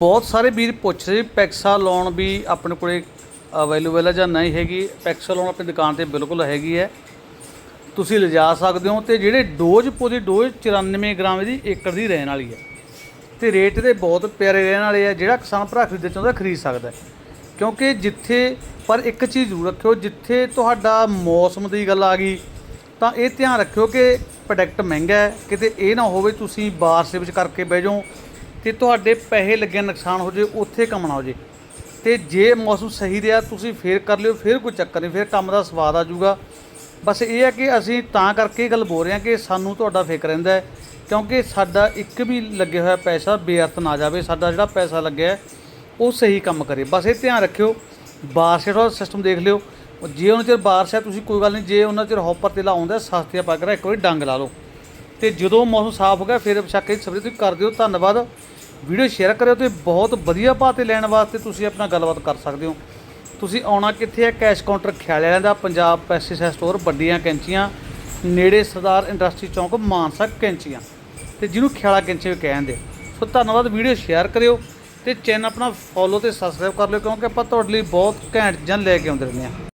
ਬਹੁਤ ਸਾਰੇ ਵੀਰ ਪੁੱਛ ਰਹੇ ਪੈਕਸਾ ਲੋਨ ਵੀ ਆਪਣੇ ਕੋਲੇ ਅਵੇਲੇਬਲ ਹੈ ਜਾਂ ਨਹੀਂ ਹੈਗੀ। ਪੈਕਸਾ ਲੋਨ ਆਪਣੀ ਦੁਕਾਨ ਤੇ ਬਿਲਕੁਲ ਹੈਗੀ ਹੈ। ਤੁਸੀਂ ਲਿਜਾ ਸਕਦੇ ਹੋ ਤੇ ਜਿਹੜੇ ਡੋਜ਼ ਪੋਦੀ ਡੋਜ਼ 94 ਗ੍ਰਾਮ ਦੀ ਏਕੜ ਦੀ ਰਹਿਣ ਵਾਲੀ ਹੈ। ਤੇ ਰੇਟ ਦੇ ਬਹੁਤ ਪਿਆਰੇ ਰਹਿਣ ਵਾਲੇ ਆ, ਜਿਹੜਾ ਕਿਸਾਨ ਭਰਾ ਖਰੀਦਣਾ ਚਾਹੁੰਦਾ ਖਰੀਦ ਸਕਦਾ ਕਿਉਂਕਿ ਜਿੱਥੇ, ਪਰ ਇੱਕ ਚੀਜ਼ ਜ਼ਰੂਰ ਰੱਖਿਓ, ਜਿੱਥੇ ਤੁਹਾਡਾ ਮੌਸਮ ਦੀ ਗੱਲ ਆ ਗਈ, ਤਾਂ ਇਹ ਧਿਆਨ ਰੱਖਿਓ ਕਿ ਪ੍ਰੋਡਕਟ ਮਹਿੰਗਾ ਹੈ, ਕਿਤੇ ਇਹ ਨਾ ਹੋਵੇ ਤੁਸੀਂ ਬਾਰਿਸ਼ ਦੇ ਵਿੱਚ ਕਰਕੇ ਬਹਿ ਜਾਓ ਤੇ ਤੁਹਾਡੇ ਪੈਸੇ ਲੱਗੇ ਨੁਕਸਾਨ ਹੋ ਜੇ, ਉੱਥੇ ਕੰਮ ਨਾ ਹੋ ਜੇ। ਤੇ ਜੇ ਮੌਸਮ ਸਹੀ ਰਿਹਾ, ਤੁਸੀਂ ਫੇਰ ਕਰ ਲਿਓ, ਫੇਰ ਕੋਈ ਚੱਕਰ ਨਹੀਂ, ਫੇਰ ਕੰਮ ਦਾ ਸਵਾਦ ਆ ਜਾਊਗਾ। ਬਸ ਇਹ ਹੈ ਕਿ ਅਸੀਂ ਤਾਂ ਕਰਕੇ ਇਹ ਗੱਲ ਬੋਲ ਰਹੇ ਹਾਂ ਕਿ ਸਾਨੂੰ ਤੁਹਾਡਾ ਫਿਕਰ ਰਹਿੰਦਾ ਹੈ, ਕਿਉਂਕਿ ਸਾਡਾ ਇੱਕ ਵੀ ਲੱਗਿਆ ਹੋਇਆ ਪੈਸਾ ਬੇਅਰਥ ਨਾ ਜਾਵੇ, ਸਾਡਾ ਜਿਹੜਾ ਪੈਸਾ ਲੱਗਿਆ ਉਹ ਸਹੀ ਕੰਮ ਕਰੇ। ਬਸ ਇਹ ਧਿਆਨ ਰੱਖਿਓ, ਬਾਰਿਸ਼ ਦਾ ਸਿਸਟਮ ਦੇਖ ਲਿਓ। ਜੇ ਉਹਨਾਂ ਚਿਰ ਬਾਰਿਸ਼ ਹੈ, ਤੁਸੀਂ ਕੋਈ ਗੱਲ ਨਹੀਂ, ਜੇ ਉਹਨਾਂ ਚਿਰ ਹੌਪਰ ਤੇਲਾ ਆਉਂਦਾ, ਸਸਤੀਆਂ ਪਾ ਕੇ ਇੱਕ ਵਾਰੀ ਡੰਗ ਲਾ ਲਓ। ਤੇ ਜਦੋਂ ਮੌਸਮ ਸਾਫ਼ ਹੋ ਗਿਆ, ਫਿਰ ਬਸ਼ੱਕ ਦੀ ਸਬਜ਼ੀ ਤੁਸੀਂ ਕਰ ਦਿਓ, ਧੰਨਵਾਦ। ਵੀਡੀਓ ਸ਼ੇਅਰ ਕਰਿਓ ਤੇ ਬਹੁਤ ਵਧੀਆ ਭਾਅ ਤੇ ਲੈਣ ਵਾਸਤੇ ਤੁਸੀਂ ਆਪਣਾ ਗੱਲਬਾਤ ਕਰ ਸਕਦੇ ਹੋ। ਤੁਸੀਂ ਆਉਣਾ ਕਿੱਥੇ ਹੈ? ਕੈਸ਼ ਕਾਊਂਟਰ ਖਿਆਲੇ ਦਾ, ਪੰਜਾਬ ਪੈਸਟੀਸਾਈਡ ਸਟੋਰ, ਵੱਡੀਆਂ ਕੈਂਚੀਆਂ। ਨੇੜੇ ਸਰਦਾਰ ਇੰਡਸਟਰੀ ਚੌਂਕ, ਮਾਨਸਾ ਕੈਂਚੀਆਂ। ਤੇ ਜਿਹਨੂੰ ਖਿਆਲਾ ਕੈਂਚੀ ਵੀ ਕਹਿੰਦੇ ਸੋ ਧੰਨਵਾਦ, ਵੀਡੀਓ ਸ਼ੇਅਰ ਕਰਿਓ ਤੇ ਚੈਨਲ ਆਪਣਾ ਫੋਲੋ ਤੇ ਸਬਸਕ੍ਰਾਈਬ ਕਰ ਲਿਓ, ਕਿਉਂਕਿ ਆਪਾਂ ਤੁਹਾਡੇ ਲਈ ਬਹੁਤ ਘੈਂਟ ਜਨ ਲੈ ਕੇ ਆਉਂਦੇ ਰਹਿੰਦੇ ਹਾਂ।